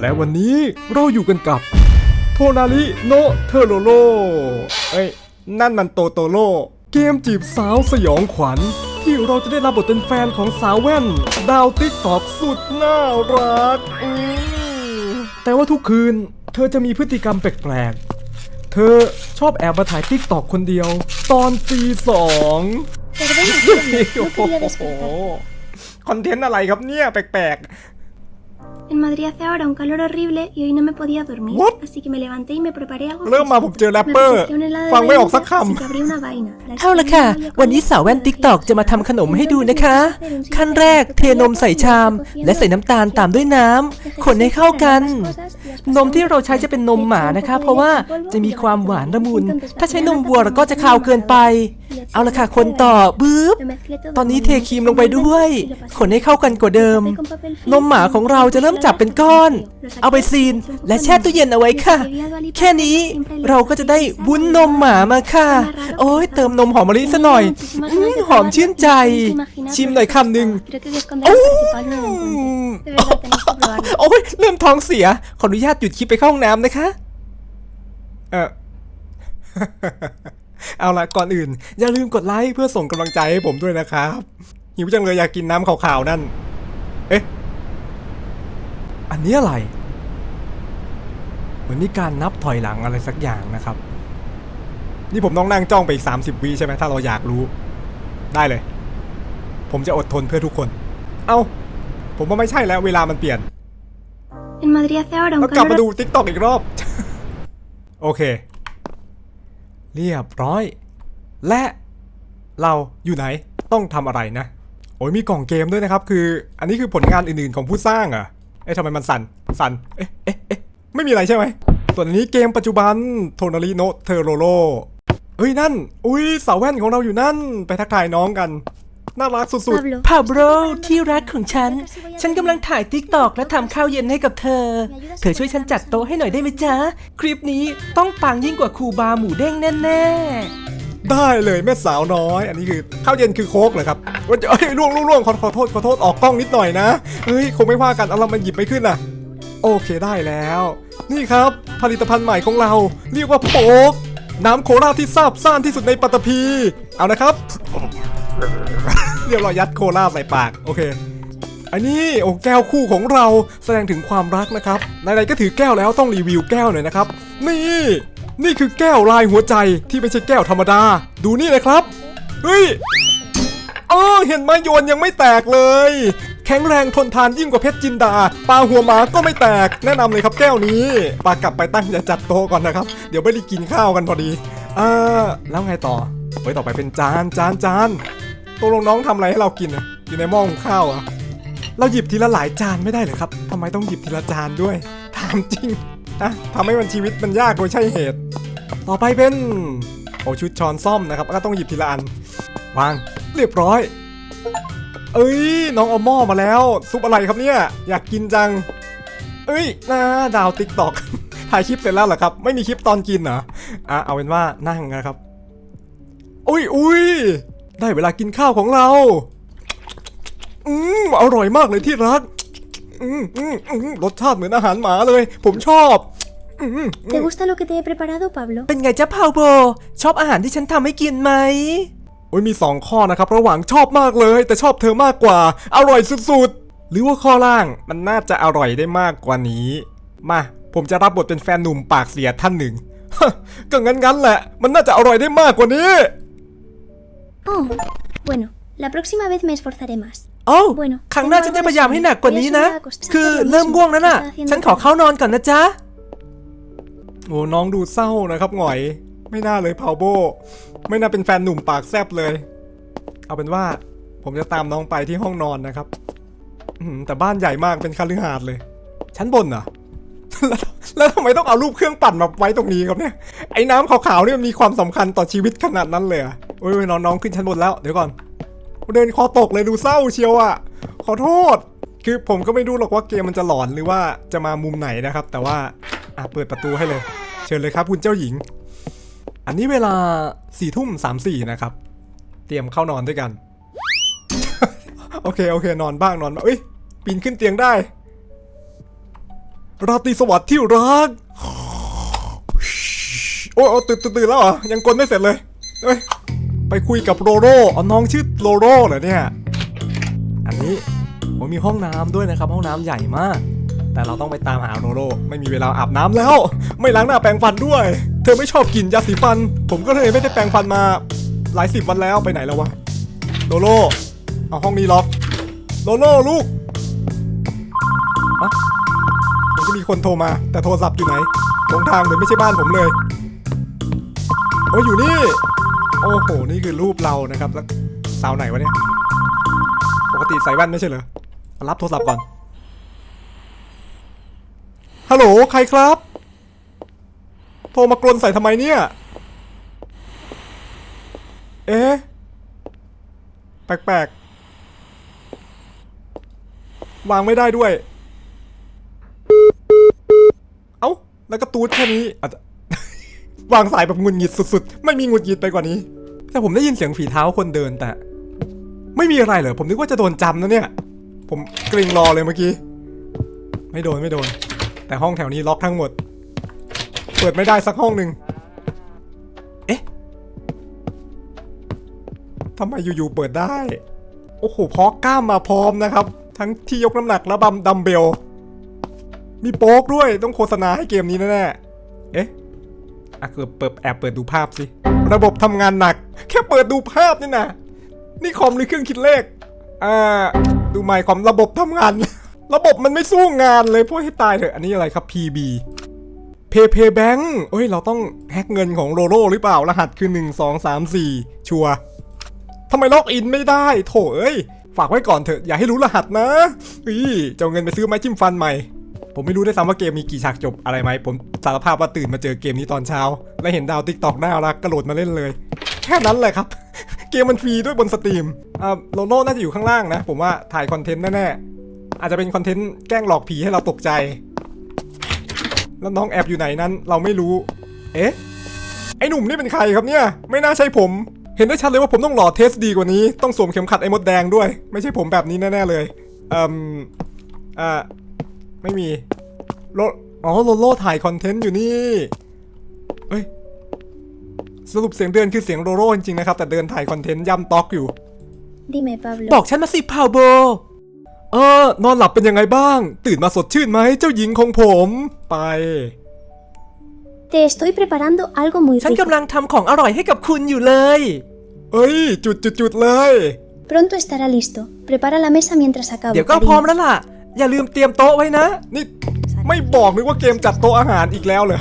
และวันนี้เราอยู่กันกับ โทนาริโนเทโรโรเอ้ย นั่นมันโตโตโร่เกมจีบสาวสยองขวัญ ที่เราจะได้รับบทเป็นแฟนของสาวแว่น ดาวติ๊กตอกสุดน่ารักอืมแต่ว่าทุกคืน เธอจะมีพฤติกรรมแปลกๆ เธอชอบแอบมาถ่ายติ๊กตอกคนเดียว ตอนตีสอง Perdona, Pablo, โอ้ no โห quería despertar. คอนเทนต์อะไรครับเนี่ย แปลก En Madrid hace ahora un calor horrible y hoy no me podía dormir. What? Así que me levanté y me preparé algo. ๆเริ่มมาผมเจอแรป Me เปอร์ apetecía un helado de ฟังไม่ออกสัก vainilla, ค así que abrí una vaina. La เอาละ extendí ค่ะ y había วันนี้สาวแว่น comenzado a ติ๊กตอกจะมาทำขนมให้ดูนะคะ ขั้นแรกเทนมใส่ชาม และใส่น้ำตาลตามด้วยน้ำคนให้เข้ากัน นมที่เราใช้จะเป็นนมหมานะคะ เพราะว่าจะมีความหวานละมุน ถ้าใช้นมวัวแล้วก็จะคาวเกินไป เอาละค่ะคนต่อบึ๊บ Lo mezclé todo ตอนนี้ con เท agua ครีมลงไปด้วย y lo pasé. คนให้เข้ากันกว่าเดิม Tapé con papel film นมหมาของเราจะเริ่มจับเป็นก้อน เอาไปซีน และแช่ตู้เย็นเอาไว้ค่ะ แค่นี้เราก็จะได้วุ้นนมหมามาค่ะ โอ้ยเติมนมหอมมะลิซะหน่อยอืมหอมชื่นใจ ชิมหน่อยคำหนึ่ง Creo que voy a esconder el principal no lo encuentro. De verdad, tenéis que probarlo. โอ้ยเริ่มท้องเสีย ขออนุญาตหยุดคลิปไปเข้าห้องน้ำนะคะ เออ เอาละก่อนอื่น อย่าลืมกดไลค์เพื่อส่งกำลังใจให้ผมด้วยนะครับ หิวจังเลยอยากกินน้ำขาวๆนั่น เอ๊ะ อันนี้อะไร เหมือนมีการนับถอยหลังอะไรสักอย่างนะครับ นี่ผมต้องนั่งจ้องไปอีก 30วิใช่ไหมถ้าเราอยากรู้ ได้เลย ผมจะอดทนเพื่อทุกคน เอ้า ผมว่าไม่ใช่แล้วเวลามันเปลี่ยน En Madrid hace ahora un แล้วกลับ calor มาดูทิกตอกอีกรอบ โอเค เรียบร้อย และเราอยู่ไหนต้องทำอะไรนะ โอ้ยมีกล่องเกมด้วยนะครับ คือ อันนี้คือผลงานอื่นๆของผู้สร้างอะเอ๊ะทำไมมันสั่น สั่น เอ๊ะเอ๊ะเอ๊ะไม่มีอะไรใช่ไหมส่วนอันนี้เกมปัจจุบันโทนาริโนเทโรโรเอ้ยนั่น อุ้ยสาวแว่นของเราอยู่นั่น ไปทักทายน้องกัน น่ารักสุด Pablo. พาโบรที่รักของฉัน ฉันกำลังถ่ายติ๊กตอกและทำข้าวเย็นให้กับเธอ เธอช่วยฉันจัดโต๊ะให้หน่อยได้ไหมจ๊ะ คลิปนี้ต้องปังยิ่งกว่าครูบาหมูเด้งแน่ๆ ได้เลยแม่สาวน้อย อันนี้คือข้าวเย็นคือโค้กเหรอครับเอ้ยเอ้ยล่วงล่วงล่วงขอขอโทษขอโทษออกกล้องนิดหน่อยนะเฮ้ยคงไม่ว่ากันเอาเรามันหยิบไม่ขึ้นอะ โอเคได้แล้ว นี่ครับผลิตภัณฑ์ใหม่ของเรา เรียกว่าโป๊กน้ำโคราที่ซาบซ่านที่สุดในปัตตภีเอานะครับ เรียบร้อยยัดโคราใส่ปาก โอเค อันนี้โอ้แก้วคู่ของเราแสดงถึงความรักนะครับไหนๆก็ถือแก้วแล้วต้องรีวิวแก้วหน่อยนะครับ นี่ นี่คือแก้วลายหัวใจที่ไม่ใช่แก้วธรรมดา ดูนี่นะครับ เฮ้ยเออเห็นไหมโยนยังไม่แตกเลย แข็งแรงทนทานยิ่งกว่าเพชรจินดาปลาหัวหมาก็ไม่แตกแนะนำเลยครับแก้วนี้ปลากลับไปตั้งจะจัดโต๊ะก่อนนะครับ เดี๋ยวไม่ได้กินข้าวกันพอดีอ่าแล้วไงต่อไว้ต่อไปเป็นจานจานจาน ตกลงน้องทำอะไรให้เรากินอะอยู่ในหม้อหุงข้าวอะเราหยิบทีละหลายจานไม่ได้เหรอครับทำไมต้องหยิบทีละจานด้วยถามจริงนะทำให้มันชีวิตมันยากโดยใช่เหตุ ต่อไปเป็นโอชุดช้อนซ่อมนะครับก็ต้องหยิบทีละอันวางเรียบร้อย เอ้ยน้องเอาหม้อมาแล้ว ซุปอะไรครับเนี่ย อยากกินจัง เอ้ยน่าดาวติ๊กตอกถ่ายคลิปเสร็จแล้วเหรอครับ ไม่มีคลิปตอนกินเหรออะเอาเป็นว่านั่งนะครับ อุ้ยอุ้ย ได้เวลากินข้าวของเรา อืมอร่อยมากเลยที่รัก อืมอืมอืมรสชาติเหมือนอาหารหมาเลย ผมชอบ อืมอืม ¿Te gusta lo que te he preparado, Pablo? ๆเป็นไงจ๊ะพาโบ ชอบอาหารที่ฉันทำให้กินไหม โอ้ยมีสองข้อนะครับ ระหว่างชอบมากเลย แต่ชอบเธอมากกว่า อร่อยสุดๆ หรือว่าข้อล่างมันน่าจะอร่อยได้มากกว่านี้ มา ผมจะรับบทเป็นแฟนหนุ่มปากเสียท่านหนึ่งฮะก็งั้นๆแหละ มันน่าจะอร่อยได้มากกว่านี้ Oh, bueno, la próxima vez me esforzaré más. โอ้า Bueno, ครั้งหน้าฉันจะพยายามให้หนักกว่านี้นะ คือเริ่มง่วงแล้วน่ะ ฉันขอเข้านอนก่อนนะจ๊ะ โอ้น้องดูเศร้านะครับหงอย ไม่น่าเลยพาวโบ ไม่น่าเป็นแฟนหนุ่มปากแซบเลย เอาเป็นว่า ผมจะตามน้องไปที่ห้องนอนนะครับอื้อหือแต่บ้านใหญ่มากเป็นคฤหาสน์เลย ชั้นบนเหรอ แล้วแล้วทำไมต้องเอารูปเครื่องปั่นมาไว้ตรงนี้ครับเนี่ย ไอ้น้ำขาวๆนี่มันมีความสำคัญต่อชีวิตขนาดนั้นเลยเหรอะ โอ้ยน้องน้องขึ้นชั้นบนแล้ว เดี๋ยวก่อน เดินคอตกเลยดูเศร้าเชียวอะ ขอโทษ คือผมก็ไม่รู้หรอกว่าเกมมันจะหลอนหรือว่าจะมามุมไหนนะครับ แต่ว่าอะเปิดประตูให้เลย เชิญเลยครับคุณเจ้าหญิง อันนี้เวลาสี่ทุ่มสามสี่นะครับ เตรียมเข้านอนด้วยกัน โอเคโอเคนอนบ้างนอนบ้างเอ้ยปีนขึ้นเตียงได้ ราตรีสวัสดิ์ที่รัก โอ้ยตื่นตื่นตื่นแล้วเหรอ ยังกลไม่เสร็จเลยเอ้ย ไปคุยกับโรโรอ๋อน้องชื่อโรโรเหรอเนี่ย อันนี้ผมมีห้องน้ำด้วยนะครับ ห้องน้ำใหญ่มาก แต่เราต้องไปตามหาโรโรไม่มีเวลาอาบน้ำแล้ว ไม่ล้างหน้าแปรงฟันด้วย เธอไม่ชอบกลิ่นยาสีฟัน ผมก็เลยไม่ได้แปรงฟันมาหลายสิบวันแล้วไปไหนแล้ววะโรโรเอาห้องนี้ล็อกโรโรลูกอะมันจะมีคนโทรมา แต่โทรศัพท์อยู่ไหนตรงทางเลยไม่ใช่บ้านผมเลยโอ้ยอยู่นี่ อ้โห นี่คือรูปเรานะครับ แล้วสาวไหนวะเนี่ย ปกติใส่แว่นไม่ใช่เหรอ รับโทรศัพท์ก่อน ฮัลโหล ใครครับ โทรมากรนใส่ทำไมเนี่ย เอ๊ะ แปลกๆ วางไม่ได้ด้วย เอ้า แล้วก็ตูดแค่นี้อาจจะวางสายแบบงุดหงิดสุดๆ ไม่มีงุดหงิดไปกว่านี้ แต่ผมได้ยินเสียงฝีเท้าคนเดินแต่ ไม่มีอะไรเหรอผมนึกว่าจะโดนจำนะเนี่ย ผมกรงรอเลยเมื่อกี้ ไม่โดนไม่โดน แต่ห้องแถวนี้ล็อกทั้งหมด เปิดไม่ได้สักห้องหนึ่งเอ๊ะทำไมอยู่ๆเปิดได้ โอ้โหพอกกล้ามมาพร้อมนะครับ ทั้งที่ยกน้ำหนักและบัมดัมเบลมีโป๊กด้วยต้องโฆษณาให้เกมนี้แน่ๆเอ๊ะ อะเปิดแอบเปิดดูภาพสิ ระบบทำงานหนัก แค่เปิดดูภาพนี่นะนี่คอมหรือเครื่องคิดเลข อ่า ดูไมค์คอมระบบทำงาน ระบบมันไม่สู้งานเลยพวกให้ตายเถอะ อันนี้อะไรครับ PB PayPay Bank เอ้ย เราต้องแฮกเงินของโรโรหรือเปล่า รหัสคือ 1 2 3 4 ชัวทำไมล็อกอินไม่ได้ โถเอ้ย ฝากไว้ก่อนเถอะ อย่าให้รู้รหัสนะอีจะเอาเงินไปซื้อไม้จิ้มฟันใหม่ ผมไม่รู้ได้ซ้ำว่าเกมมีกี่ฉากจบอะไรไหม ผมสารภาพว่าตื่นมาเจอเกมนี้ตอนเช้า และเห็นดาวติ๊กตอกน่ารักกระโดดมาเล่นเลย แค่นั้นแหละครับ เกมมันฟรีด้วยบนสตรีมอ่าโลโน่น่าจะอยู่ข้างล่างนะ ผมว่าถ่ายคอนเทนต์แน่ๆ อาจจะเป็นคอนเทนต์แกล้งหลอกผีให้เราตกใจ แล้วน้องแอบอยู่ไหนนั้นเราไม่รู้ เอ๊ะ ไอหนุ่มนี่เป็นใครครับเนี่ย ไม่น่าใช่ผม เห็นได้ชัดเลยว่าผมต้องหล่อเทสดีกว่านี้ ต้องสวมเข็มขัดไอ้มดแดงด้วย ไม่ใช่ผมแบบนี้แน่ๆเลย เอ่มอ่า ไม่มีโลอ๋อโลโลถ่ายคอนเทนต์อยู่นี่เอ้ยสรุปเสียงเดินคือเสียงโรโรจริงๆนะครับ แต่เดินถ่ายคอนเทนต์ย่ำต็อกอยู่ Dime, Pablo. บอกฉันมาสิพาวโบเออนอนหลับเป็นยังไงบ้าง ตื่นมาสดชื่นไหมเจ้าหญิงของผมไป Te estoy preparando algo muy ฉัน rico. กำลังทำของอร่อยให้กับคุณอยู่เลย เอ้ย จุดจุดจุดๆๆเลย Pronto estará listo. Prepara la mesa mientras acabo. เดี๋ยวก็ cariño. พร้อมแล้วล่ะ อย่าลืมเตรียมโต๊ะไว้นะ นี่ไม่บอกนึกว่าเกมจัดโต๊ะอาหารอีกแล้วเหรอ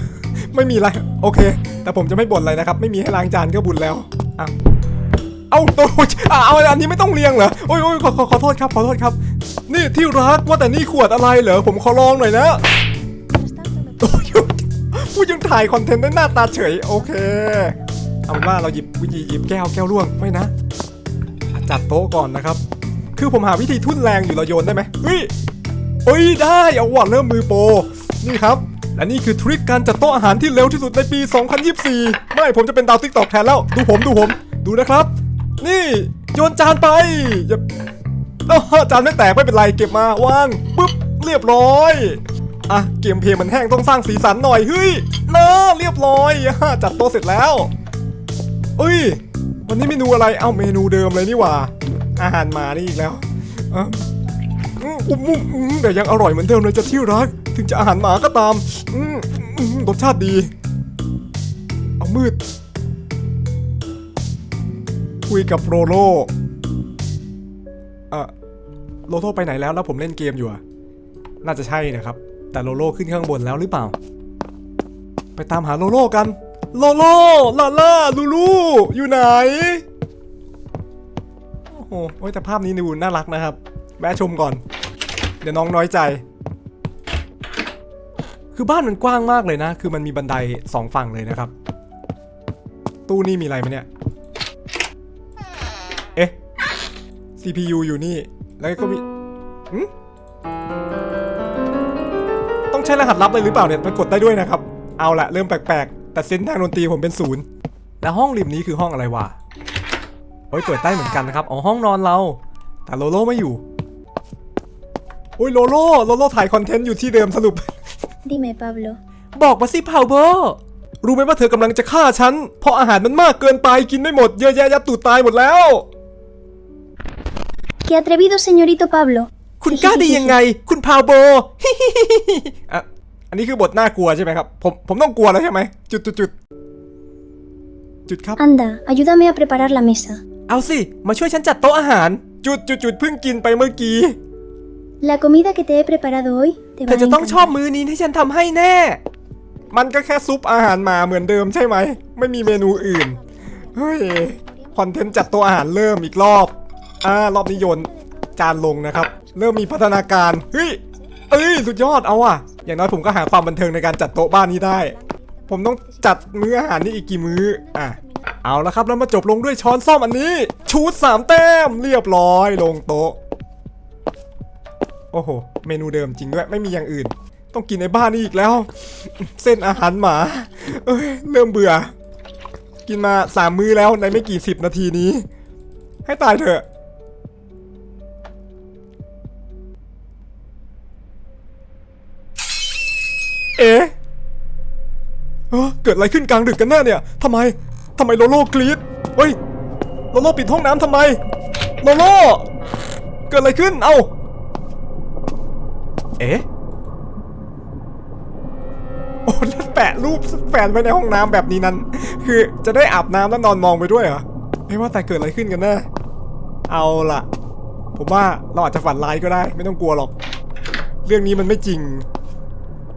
ไม่มีอะไร โอเค แต่ผมจะไม่บ่นอะไรนะครับ ไม่มีให้ล้างจานก็บุญแล้วอะเอาโต๊ะอะเอาอันนี้ไม่ต้องเรียงเหรอ โอ้ยโอ้ยขอขอโทษครับ ขอโทษครับ นี่ที่รักว่าแต่นี่ขวดอะไรเหรอ ผมขอลองหน่อยนะโอ้ยพูดยังถ่ายคอนเทนต์ได้หน้าตาเฉย โอเค เอาเป็นว่าเราหยิบวิธีหยิบแก้วแก้วร่วงไม่นะ จัดโต๊ะก่อนนะครับ คือผมหาวิธีทุ่นแรงอยู่เราโยนได้ไหมเฮ้ย เอ้ยได้เอาว่ะเริ่มมือโปรนี่ครับ และนี่คือทริคการจัดโต๊ะอาหารที่เร็วที่สุดในปี 2024 ไม่ผมจะเป็นดาวติ๊กตอกแทนแล้ว ดูผมดูผม ดูนะครับ นี่โยนจานไปอย่าจานไม่แตกไม่เป็นไรเก็บมาวางปุ๊บเรียบร้อยอะเกมเพลย์มันแห้งต้องสร้างสีสันหน่อยเฮ้ยนะเรียบร้อยจัดโต๊ะเสร็จแล้วเอ้ย วันนี้เมนูอะไร เอาเมนูเดิมเลยนี่หว่า อาหารมานี่อีกแล้ว อุ้มอืมแต่ยังอร่อยเหมือนเดิมเลยจะที่รัก ถึงจะอาหารหมาก็ตามอืมอืมรสชาติดี เอามืด คุยกับโรโลเออโรโลไปไหนแล้วแล้วผมเล่นเกมอยู่อะน่าจะใช่นะครับ แต่โรโลขึ้นข้างบนแล้วหรือเปล่า ไปตามหาโรโลกันโรโลลาล่าลูลูอยู่ไหน โอ้โหแต่ภาพนี้ดูน่ารักนะครับ แวะชมก่อน ดี๋ยวน้องน้อยใจ คือบ้านมันกว้างมากเลยนะ คือมันมีบันไดสองฝั่งเลยนะครับ ตู้นี่มีอะไรไหมเนี่ย เอ๊ะ CPU อยู่นี่ แล้วก็มีต้องใช้รหัสลับเลยหรือเปล่าเนี่ย มันกดได้ด้วยนะครับ เอาละเริ่มแปลกๆ แต่เซนทางดนตรีผมเป็นศูนย์ แล้วห้องริมนี้คือห้องอะไรวะโอ้ยเปิดได้เหมือนกันนะครับ อ๋อห้องนอนเรา แต่โลโลไม่อยู่ อ้ยโลโลโลโลถ่ายคอนเทนต์อยู่ที่เดิมสรุป Dime, Pablo. บอกมาสิพาวโบรู้ไหมว่าเธอกำลังจะฆ่าฉัน เพราะอาหารมันมากเกินไปกินไม่หมดเยอะแยะยัดตูดตายหมดแล้ว ¡Qué atrevido, señorito Pablo! คุณกล้าดียังไง คุณพาวโบอะอันนี้คือบทน่ากลัวใช่ไหมครับ ผมผมต้องกลัวแล้วใช่ไหมจุดจุดจุดจุดครับ Anda, ayúdame a preparar la mesa. เอาสิ มาช่วยฉันจัดโต๊ะอาหาร จุดจุดจุดเพิ่งกินไปเมื่อกี้ La comida que te he preparado hoy te เธ va อ a จะต้องชอบ encantar. มือนี้ที่ฉันทำให้แน่ มันก็แค่ซุปอาหารหมาเหมือนเดิมใช่ไหม ไม่มีเมนูอื่น เฮ้ย คอนเทนต์จัดโต๊ะอาหารเริ่มอีกรอบ อ่ารอบนี้โยนจานลงนะครับ เริ่มมีพัฒนาการ เฮ้ย เอ้ย สุดยอดเอาอะอย่างน้อยผมก็หาความบันเทิงในการจัดโต๊ะบ้านนี้ได้ ผมต้องจัดมื้ออาหารนี่อีกกี่มื้อ อะ เอาละครับแล้วมาจบลงด้วยช้อนซ่อมอันนี้ ชูดสามแต้มเรียบร้อยลงโต๊ะ โอ้โห เมนูเดิมจริงด้วย ไม่มีอย่างอื่น ต้องกินในบ้านนี่อีกแล้ว เส้นอาหารหมาเอ้ยเริ่มเบื่อ กินมาสามมื้อแล้วในไม่กี่สิบนาทีนี้ ให้ตายเถอะเอ๊ะเกิดอะไรขึ้นกลางดึกกันแน่เนี่ยทำไมทำไมโลโลกรีดเฮ้ย โลโลปิดห้องน้ำทำไม โลโล เกิดอะไรขึ้น เอ้า เอ๊ะ โอ้แล้วแปะรูปแฟนไว้ในห้องน้ำแบบนี้นั้น คือจะได้อาบน้ำแล้วนอนมองไปด้วยเหรอไม่ว่าแต่เกิดอะไรขึ้นกันแน่เอาล่ะ ผมว่าเราอาจจะฝันร้ายก็ได้ ไม่ต้องกลัวหรอก เรื่องนี้มันไม่จริง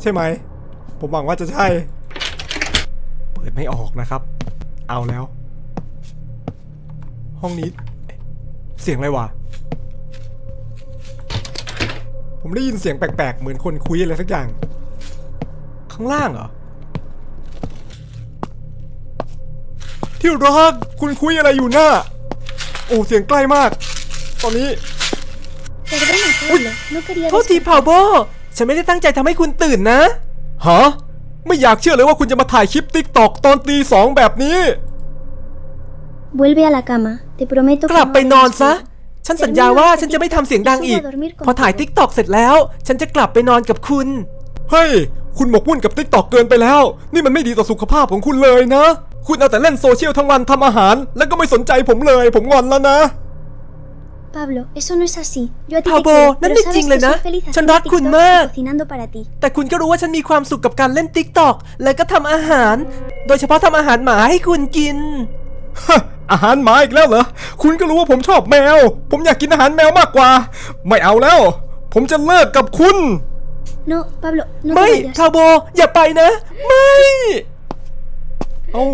ใช่ไหม ผมหวังว่าจะใช่ เปิดไม่ออกนะครับ เอาแล้ว ห้องนี้ เสียงอะไรวะ ผมได้ยินเสียงแปลกๆ เหมือนคนคุยอะไรสักอย่าง ข้างล่างเหรอ ที่รักคุณคุยอะไรอยู่น่ะโอ้เสียงใกล้มาก ตอนนี้ Perdona, Pablo. No quería โทษที despertar. พาวโบฉันไม่ได้ตั้งใจทำให้คุณตื่นนะ ฮะ ไม่อยากเชื่อเลยว่าคุณจะมาถ่ายคลิปติ๊กตอกตอนตีสองแบบนี้ Vuelve a la cama. Te prometo ก que ลับ no ไปนอน haré ซะ despertar. ฉันสัญญาว่าฉันจะไม่ทำเสียงดังอีก พอถ่ายติ๊กตอกเสร็จแล้ว ฉันจะกลับไปนอนกับคุณ เฮ้ย คุณหมกมุ่นกับติ๊กตอกเกินไปแล้ว นี่มันไม่ดีต่อสุขภาพของคุณเลยนะ คุณเอาแต่เล่นโซเชียลทั้งวันทำอาหาร แล้วก็ไม่สนใจผมเลย ผมงอนแล้วนะ Pablo, eso no es así. Yo a ti te Pablo, quiero, นั่น pero ไม่ sabes จริง que เลยนะ soy feliz ฉัน haciendo รักคุณ TikToks มาก y cocinando para ti. แต่คุณก็รู้ว่าฉันมีความสุขกับการเล่นติ๊กตอกและก็ทำอาหาร โดยเฉพาะทำอาหารหมาให้คุณกิน ฮะ อาหารหมาอีกแล้วเหรอ คุณก็รู้ว่าผมชอบแมว ผมอยากกินอาหารแมวมากกว่า ไม่เอาแล้ว ผมจะเลิกกับคุณ No, Pablo, no ไม่ te vayas. พาวโบ อย่าไปนะ ไม่ เอ้า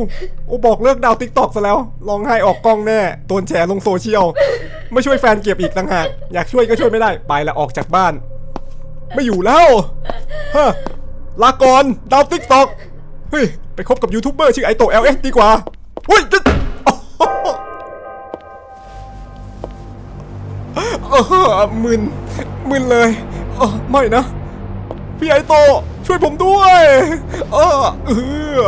โอ้บอกเลิกดาวติ๊กตอกซะแล้วร้องไห้ออกกล้องแน่ โดนแชร์ลงโซเชียล ไม่ช่วยแฟนเก็บอีกต่างหาก อยากช่วยก็ช่วยไม่ได้ ไปละออกจากบ้าน ไม่อยู่แล้วฮะลาก่อนดาวติ๊กตอก เฮ้ย ไปคบกับยูทูบเบอร์ชื่อไอโตเอลเอสดีกว่าเฮ้ย ออมึนมึนเลยเออไม่นะ พี่ไอโต ช่วยผมด้วยเออเออ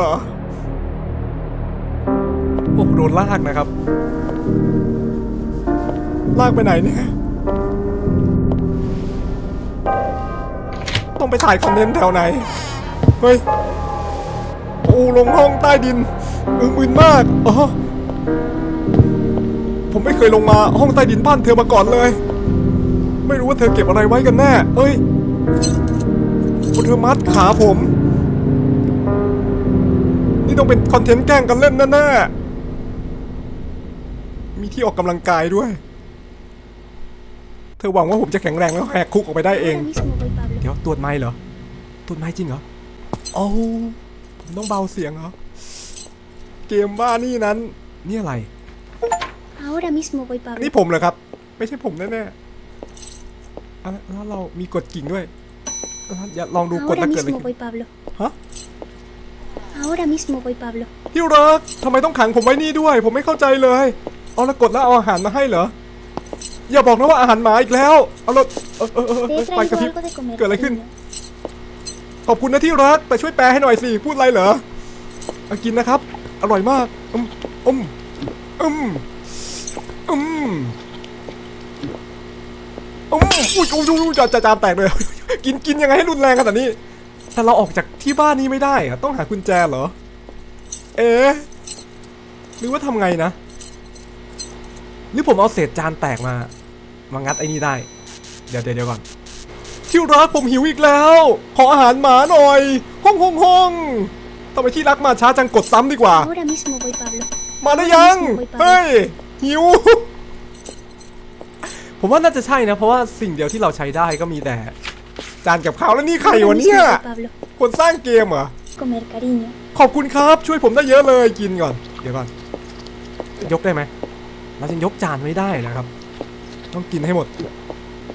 โอ้โดนลากนะครับ ลากไปไหนเนี่ย ต้องไปถ่ายคอนเทนต์แถวไหน เฮ้ย โอ้ลงห้องใต้ดินออมึนมากอ๋อ ผมไม่เคยลงมาห้องใต้ดินบ้านเธอมาก่อนเลย ไม่รู้ว่าเธอเก็บอะไรไว้กันแน่เฮ้ยโอ้เธอมัดขาผม นี่ต้องเป็นคอนเทนต์แกล้งกันเล่นแน่ๆ มีที่ออกกำลังกายด้วย เธอหวังว่าผมจะแข็งแรงแล้วแหกคุกออกไปได้เอง เดี๋ยวตรวจไม้เหรอ ตรวจไม้จริงเหรอโอ้าผมต้องเบาเสียงเหรอ เกมบ้านี่นั้น นี่อะไร Ahora mismo voy, อัน Pablo. นี้ผมเหรอครับ ไม่ใช่ผมแน่ๆอะแล้วเรามีกดกิ่งด้วยอะอย่าลองดูกด Ahora แล้วเกิดอะไร mismo ขึ้น voy, Pablo. ฮะ Ahora mismo voy, Pablo. ที่รักทำไมต้องขังผมไว้นี่ด้วย ผมไม่เข้าใจเลยเอาแล้วกดแล้วเอาอาหารมาให้เหรอ อย่าบอกนะว่าอาหารหมาอีกแล้ว เอาแล้วเออเออเออ Te เอ he อไฟกระ traído พริบ algo de comer. เกิดอะไรขึ้น cariño. ขอบคุณนะที่รัก แต่ช่วยแปลให้หน่อยสิ พูดอะไรเหรอเอากินนะครับ อร่อยมากอืมอืมอืม อืมอืมอุ้ยอุ้ยอุ้ยจะจะจามแตกเลย กินกินยังไงให้รุนแรงขนาดนี้ แต่เราออกจากที่บ้านนี้ไม่ได้อะต้องหากุญแจเหรอ เอ๊ะหรือว่าทำไงนะ หรือผมเอาเศษจานแตกมา มางัดไอ้นี่ได้ เดี๋ยวเดี๋ยวเดี๋ยวก่อน ที่รักผมหิวอีกแล้ว ขออาหารหมาหน่อย ห้องห้องห้องทำไมที่รักมาช้าจังกดซ้ำดีกว่า Ahora mismo voy, Pablo. มาได้ยัง เฮ้ย หิว ผมว่าน่าจะใช่นะ เพราะว่าสิ่งเดียวที่เราใช้ได้ก็มีแต่ จานกับข้าวแล้วนี่ใคร Ahora วะ mismo เนี่ย voy, Pablo. คนสร้างเกมเหรอ Comer, cariño. ขอบคุณครับช่วยผมได้เยอะเลยกินก่อน เดี๋ยวก่อน ยกได้ไหมเราจะยกจานไม่ได้นะครับ ต้องกินให้หมด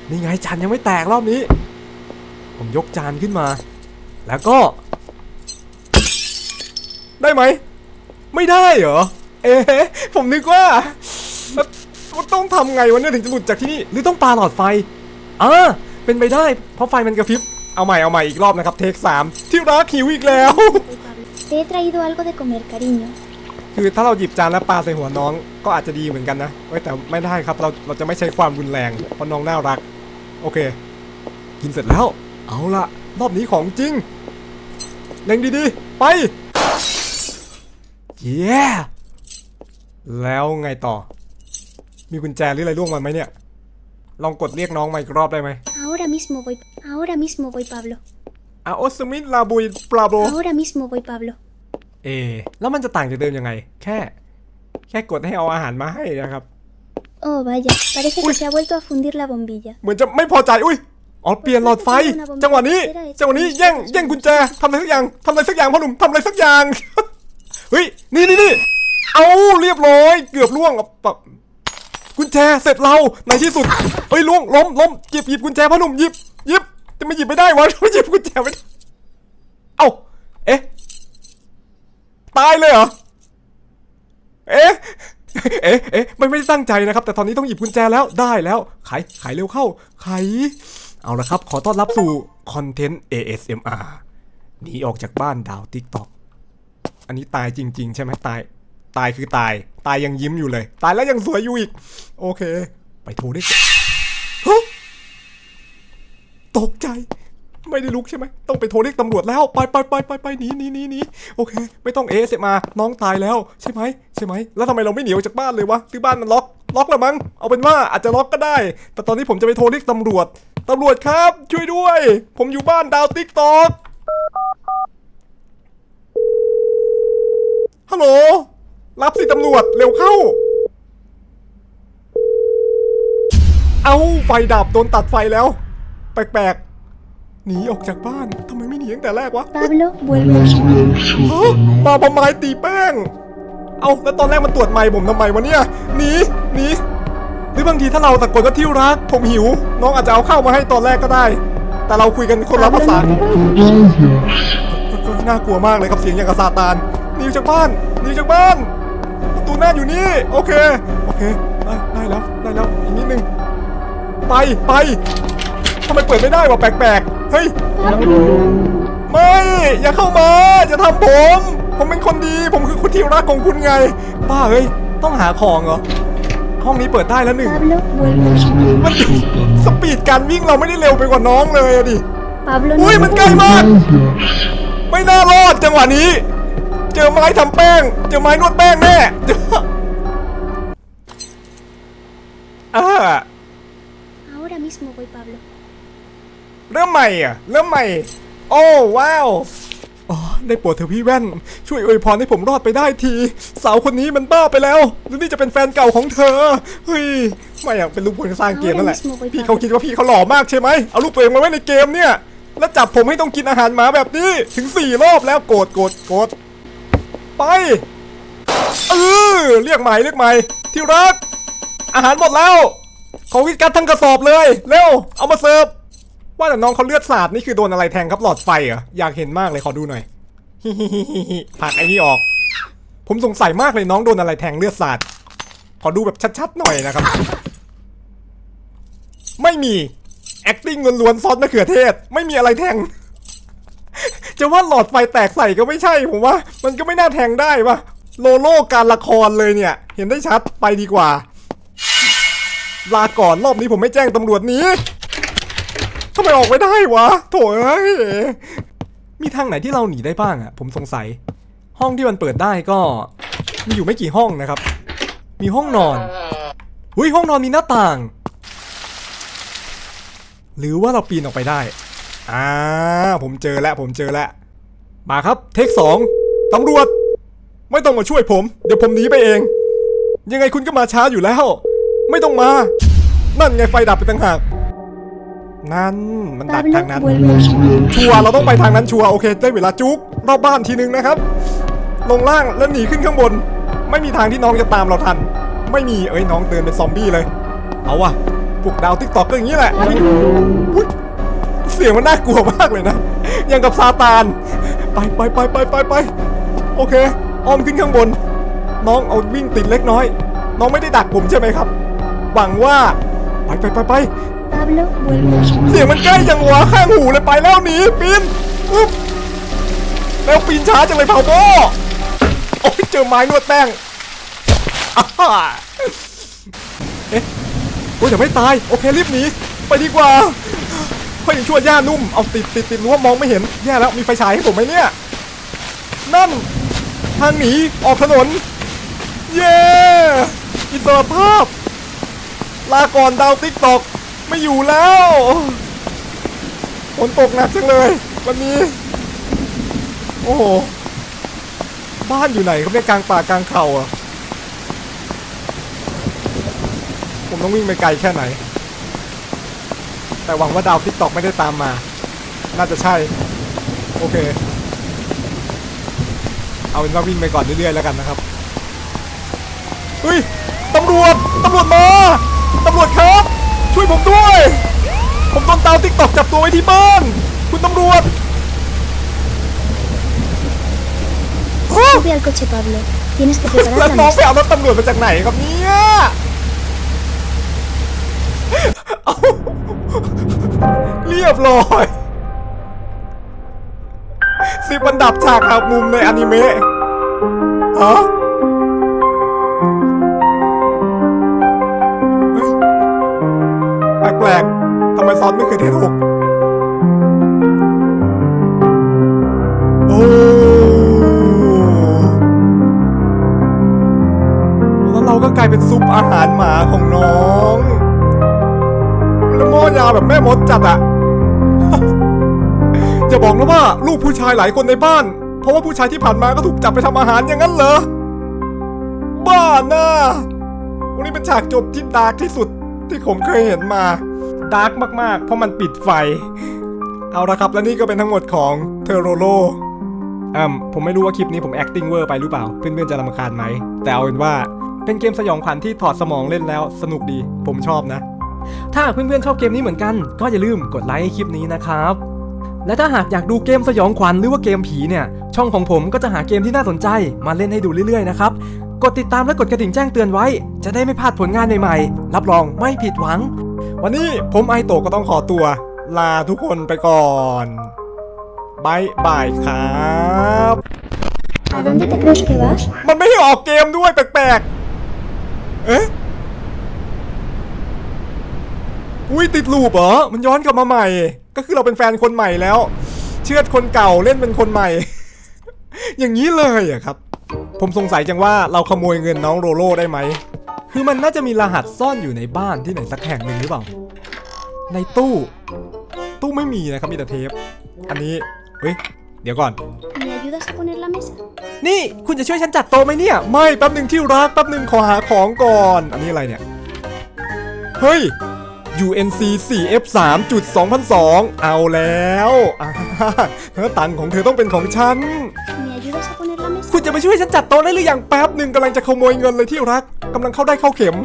นี่ไงจานยังไม่แตกรอบนี้ ผมยกจานขึ้นมา แล้วก็ ได้ไหม ไม่ได้เหรอ เอ๊ะผมนึกว่ามันต้องทำไงวะเนี่ยถึงจะหลุดจากที่นี่หรือต้องปาหลอดไฟอ่าเป็นไปได้เพราะไฟมันกระพริบเอาใหม่เอาใหม่อีกรอบนะครับเทคสามที่รักหิวอีกแล้ว Te he traído algo de comer, cariño. คือถ้าเราหยิบจานแล้วปาใส่หัวน้องก็อาจจะดีเหมือนกันนะเว้ยแต่ไม่ได้ครับเราเราจะไม่ใช้ความรุนแรงเพราะน้องน่ารัก โอเค กินเสร็จแล้ว เอาละรอบนี้ของจริงเล็งดีๆ ไป เย้ แล้วไงต่อ มีกุญแจหรืออะไรล่วงมาไหมเนี่ย ลองกดเรียกน้องมาอีกรอบได้ไหม Ahora mismo voy. Ahora mismo voy, Pablo. อาโอสมิธลาบุยปลาโบ Ahora mismo voy, Pablo. เอ แล้วมันจะต่างจากเดิมยังไง แค่ แค่กดให้เอาอาหารมาให้นะครับ Oh, vaya. Parece que se ha vuelto a fundir la bombilla. เหมือนจะไม่พอใจ อุ้ย อ๋อ เปลี่ยนหลอดไฟ จังหวะนี้ จังหวะนี้แย่ง แย่งกุญแจทำอะไรสักอย่างทำอะไรสักอย่างพ่อหนุ่มทำอะไรสักอย่าง เฮ้ย นี่นี่นี่ เอาเรียบร้อย เกือบล่วงแบบกุญแจเสร็จเราในที่สุดเฮ้ยล่วงล้มล้มหยิบหยิบกุญแจพ่อหนุ่มหยิบหยิบจะไม่หยิบไม่ได้วะไม่หยิบกุญแจไม่ได้เอ้าเอ๊ะตายเลยเหรอเอ๊ะเอ๊ะเอ๊ะไม่ไม่ได้ตั้งใจนะครับ แต่ตอนนี้ต้องหยิบกุญแจแล้วได้แล้วไขายขเร็วเข้าไขเอาละครับ ขอต้อนรับสู่คอนเทนต์ ASMR หนีออกจากบ้านดาวติ๊กต็อกอันนี้ตายจริง ๆ ใช่ไหมตาย ตายคือตาย ตายยังยิ้มอยู่เลย ตายแล้วยังสวยอยู่อีก โอเค ไปโทรได้ตกใจ ไม่ได้ลุกใช่ไหม ต้องไปโทรเรียกตำรวจแล้ว ไปไปไปไปไปหนีหนีหนีหนีโอเค ไม่ต้องเอสมา น้องตายแล้วใช่ไหมใช่ไหม แล้วทำไมเราไม่หนีออกจากบ้านเลยวะหรือบ้านมันล็อก ล็อกแล้วมั้ง เอาเป็นว่าอาจจะล็อกก็ได้ แต่ตอนนี้ผมจะไปโทรเรียกตำรวจตำรวจครับ ช่วยด้วย ผมอยู่บ้านดาวติ๊กตอกฮัลโหล รับสิตำรวจ เร็วเข้า เอาไฟดับโดนตัดไฟแล้ว แปลกๆ หนีออกจากบ้านทำไมไม่หนีตั้งแต่แรกวะ Pablo, vuelve. ฮะมาพอไม้ตีแป้ง เอาแล้วตอนแรกมันตรวจไม้ผมทำไมวะเนี่ยหนีหนีหรือบางทีถ้าเราตะโกนว่าที่รัก ผมหิว น้องอาจจะเอาข้าวมาให้ตอนแรกก็ได้ แต่เราคุยกันคนละภาษาเออน่ากลัวมากเลยครับเสียงอย่างกับซาตานหนีออกจากบ้านหนีออกจากบ้านประ ตูหน้าอยู่นี่ โอเค โอเค ได้ได้แล้ว ได้แล้ว อีกนิดนึง ไป ไปทำไมเปิดไม่ได้วะแปลกๆ เฮ้ย ไม่ อย่าเข้ามา อย่าทำผม ผมเป็นคนดี ผมคือคนที่รักของคุณไง ป้าเฮ้ย ต้องหาของเหรอ ห้องนี้เปิดได้แล้วหนึ่ง Pablo, vuelve. มันสปีดการวิ่งเราไม่ได้เร็วไปกว่าน้องเลยอะดิ Pablo, อุ้ย มันใกล้มาก ไม่น่ารอดจังหวะนี้ เจอไม้ทำแป้ง เจอไม้นวดแป้งแน่เจออ่า Ahora mismo voy, Pablo. เริ่มใหม่อะ เริ่มใหม่ โอ้ว้าวอ๋อได้โปรดเถอะพี่แว่น ช่วยอวยพรให้ผมรอดไปได้ที สาวคนนี้มันบ้าไปแล้วหรือนี่จะเป็นแฟนเก่าของเธอ เฮ้ย ไม่อยากเป็นลูกคนสร้างเกมนั่นแหละ พี่เขาคิดว่าพี่เขาหล่อมากใช่ไหม เอารูปตัวเองมาไว้ในเกมเนี่ย แล้วจับผมให้ต้องกินอาหารหมาแบบนี้ ถึงสี่รอบแล้วโกรธโกรธโกรธ ไปเออเรียกใหม่เรียกใหม่ที่รัก อาหารหมดแล้วขอวิสกัสทั้งกระสอบเลยเร็วเอามาเสิร์ฟว่าแต่น้องเขาเลือดสาดนี่คือโดนอะไรแทงครับหลอดไฟเหรออยากเห็นมากเลยขอดูหน่อยผักไอ้นี่ออก ผมสงสัยมากเลยน้องโดนอะไรแทงเลือดสาดขอดูแบบชัดๆหน่อยนะครับ ไม่มี acting ล้วนๆซอสมะเขือเทศ ไม่มีอะไรแทง จะว่าหลอดไฟแตกใส่ก็ไม่ใช่ผมว่า มันก็ไม่น่าแทงได้ปะโลโลการละครเลยเนี่ย เห็นได้ชัดไปดีกว่า ลาก่อนรอบนี้ผมไม่แจ้งตำรวจนี้ทำไมออกไม่ได้วะ โถ่เอ้ยมีทางไหนที่เราหนีได้บ้างอะผมสงสัย ห้องที่มันเปิดได้ก็ มีอยู่ไม่กี่ห้องนะครับ มีห้องนอนอุ้ยห้องนอนมีหน้าต่าง หรือว่าเราปีนออกไปได้ อ่า ผมเจอแล้ว ผมเจอแล้ว มาครับ เทคสองตำรวจ ไม่ต้องมาช่วยผม เดี๋ยวผมหนีไปเอง ยังไงคุณก็มาช้าอยู่แล้ว ไม่ต้องมา นั่นไงไฟดับไปต่างหาก นั่น มันดับทางนั้น ชัวร์เราต้องไปทางนั้นชัวร์โอเค ได้เวลาจุกรอบบ้านทีนึงนะครับ ลงล่างแล้วหนีขึ้นข้างบน ไม่มีทางที่น้องจะตามเราทัน ไม่มี เอ้ยน้องเตือนเป็นซอมบี้เลย เอาวะปลุกดาวติ๊กตอกก็อย่างนี้แหละ สียงมันน่ากลัวมากเลยนะยังกับซาตาน ไปไปไปไปไปไปโอเค อ้อมขึ้นข้างบน น้องเอาวิ่งติดเล็กน้อย น้องไม่ได้ดักผมใช่ไหมครับ หวังว่า ไปไปไปไป Pablo vuelve a su เสียงมันใกล้จังวะข้างหูเลยไปแล้วหนีปีนอุ๊บแล้วปีนช้าจังเลยเผาโบโอ้ยเจอไม้นวดแป้งอ่าฮ่าเอ๊ะโอ้ยเดี๋ยวไม่ตาย โอเครีบหนีไปดีกว่า ค่อยยังชั่วย่านุ่ม เอาติดติดติดรั้วมองไม่เห็น แย่แล้วมีไฟฉายให้ผมไหมเนี่ย นั่น ทางหนีออกถนน เย้อิสรภาพ ลาก่อนดาวติ๊กตอกไม่อยู่แล้วฝนตกหนักจังเลย วันนี้ โอ้โห บ้านอยู่ไหนครับเนี่ยกลางป่ากลางเขาอะ ผมต้องวิ่งไปไกลแค่ไหน แต่หวังว่าดาวติ๊กตอกไม่ได้ตามมา น่าจะใช่ โอเค เอาเป็นว่าวิ่งไปก่อนเรื่อยๆแล้วกันนะครับเฮ้ยตำรวจตำรวจมาตำรวจครับ ช่วยผมด้วย ผมโดนดาวติ๊กตอกจับตัวไว้ที่บ้านคุณตำรวจฮะ Sube al coche, Pablo. Tienes que แล้ว preparar น้ la องไป mesa. เอารถตำรวจมาจากไหนครับเนี่ย ยบร้อยสิบอันดับฉากหักมุมในอนิเมะฮะแปลกๆทำไมซอสไม่เคยเทหกโอ้แล้วเราก็กลายเป็นซุปอาหารหมาของน้องแล้วหม้อยาวแบบแม่มดจัดอะ จะบอกนะว่าลูกผู้ชายหลายคนในบ้าน เพราะว่าผู้ชายที่ผ่านมาก็ถูกจับไปทำอาหารอย่างนั้นเหรอ บ้าน่าวันนี้เป็นฉากจบที่ดาร์กที่สุดที่ผมเคยเห็นมาดาร์กมากๆ เพราะมันปิดไฟ เอาละครับและนี่ก็เป็นทั้งหมดของเทโรโลอืมผมไม่รู้ว่าคลิปนี้ผม acting เวอร์ไปหรือเปล่า เพื่อนๆจะรำคาญไหม แต่เอาเป็นว่าเป็นเกมสยองขวัญที่ถอดสมองเล่นแล้วสนุกดี ผมชอบนะ ถ้าเพื่อนๆชอบเกมนี้เหมือนกัน ก็อย่าลืมกดไลค์ให้คลิปนี้นะครับ และถ้าหากอยากดูเกมสยองขวัญหรือว่าเกมผีเนี่ย ช่องของผมก็จะหาเกมที่น่าสนใจมาเล่นให้ดูเรื่อยๆนะครับ กดติดตามและกดกระดิ่งแจ้งเตือนไว้ จะได้ไม่พลาดผลงานใหม่ๆ รับรองไม่ผิดหวัง วันนี้ผมไอโตะก็ต้องขอตัว ลาทุกคนไปก่อนบายบายครับ ¿A dónde te crees que vas? มันไม่ให้ออกเกมด้วยแปลกๆ เอ๊ะ อุ้ยติดลูปเหรอ มันย้อนกลับมาใหม่ ก็คือเราเป็นแฟนคนใหม่แล้ว เชือดคนเก่าเล่นเป็นคนใหม่ อย่างนี้เลยอะครับ ผมสงสัยจังว่าเราขโมยเงินน้องโรโลได้ไหม คือมันน่าจะมีรหัสซ่อนอยู่ในบ้านที่ไหนสักแห่งหนึ่งหรือเปล่า ในตู้ ตู้ไม่มีนะครับมีแต่เทป อันนี้ เฮ้ย เดี๋ยวก่อน ¿Me ayudas a poner la mesa? นี่คุณจะช่วยฉันจัดโต๊ะไหมเนี่ย ไม่แป๊บหนึ่งที่รักแป๊บหนึ่งขอหาของก่อน อันนี้อะไรเนี่ย เฮ้ย UNC 4F 3จุด2002 เอาแล้วอ่าเธอตังค์ของเธอต้องเป็นของฉัน ¿Me ayudas a poner la mesa? คุณจะไปช่วยฉันจัดโต๊ะได้หรือยังแป๊บหนึ่งกำลังจะขโมยเงินเลยที่รักกำลังเข้าได้เข้าเข็ม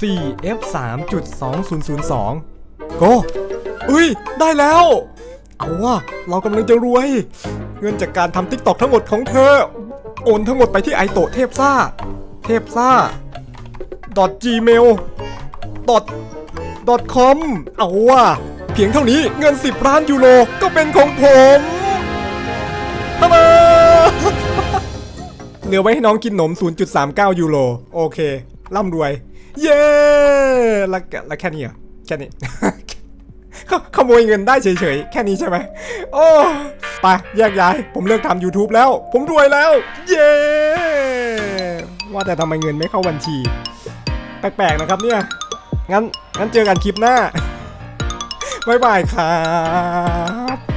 4F 3จุด2002 ก็อุ้ย ได้แล้ว เอาว่าเรากำลังจะรวย เงินจากการทำติ๊กตอกทั้งหมดของเธอ โอนทั้งหมดไปที่ไอโตะเทพซ่า เทพซ่า .gmail .com เอาว่ะเพียงเท่านี้เงิน 10 ล้านยูโรก็เป็นของผมตะมาเหลือไว้ให้น้องกินหนม 0.39 ยูโรโอเค ร่ำรวย เย้แล้วแล้วแค่นี้เหรอแค่นี้ขโมยเงินได้เฉยๆ แค่นี้ใช่ไหม โอ้ ไป แยกย้าย ผมเลิกทำ YouTube แล้ว ผมรวยแล้ว เย้ ว่าแต่ทำไมเงินไม่เข้าบัญชี แปลกๆนะครับเนี่ย งั้นงั้นเจอกันคลิปหน้า บ๊ายบายครับ